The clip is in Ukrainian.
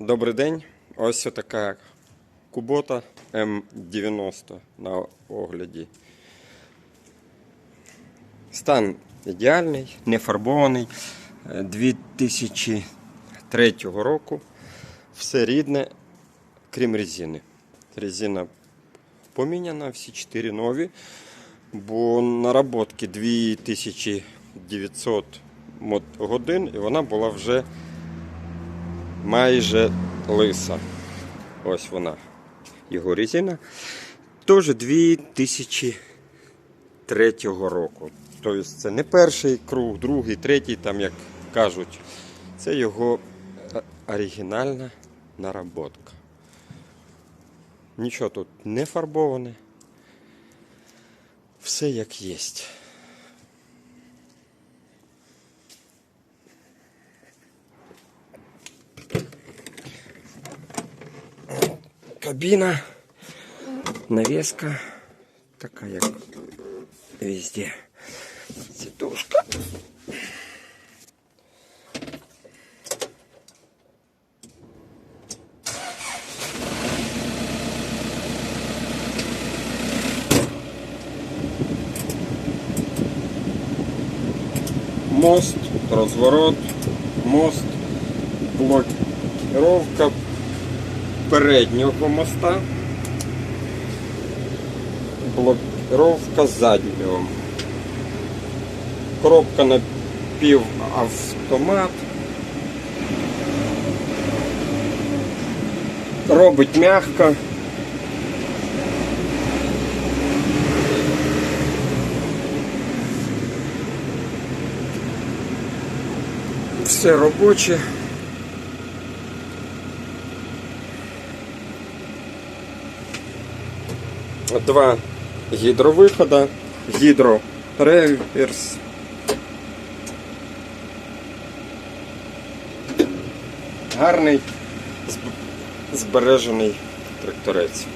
Добрий день. Ось така Кубота М90 на огляді. Стан ідеальний, не фарбований. Е, 2003 року. Все рідне, крім резини. Резина поміняна, всі чотири нові. Бо наработки 2900 годин і вона була вже майже лиса. Ось вона. Його резина. Теж 2003 року. Тобто це не перший круг, другий, третій, там як кажуть. Це його е, оригінальна наработка. Нічого тут не фарбоване. Все як є. кабина, навеска, такая везде сидушка. Мост, разворот, мост, блокировка, переднього моста, блокировка заднього. Коробка на автомат. Робить м'яко. Все робоче. Два гідровиходи, гідро-реверс. Гарний збережений тракторець.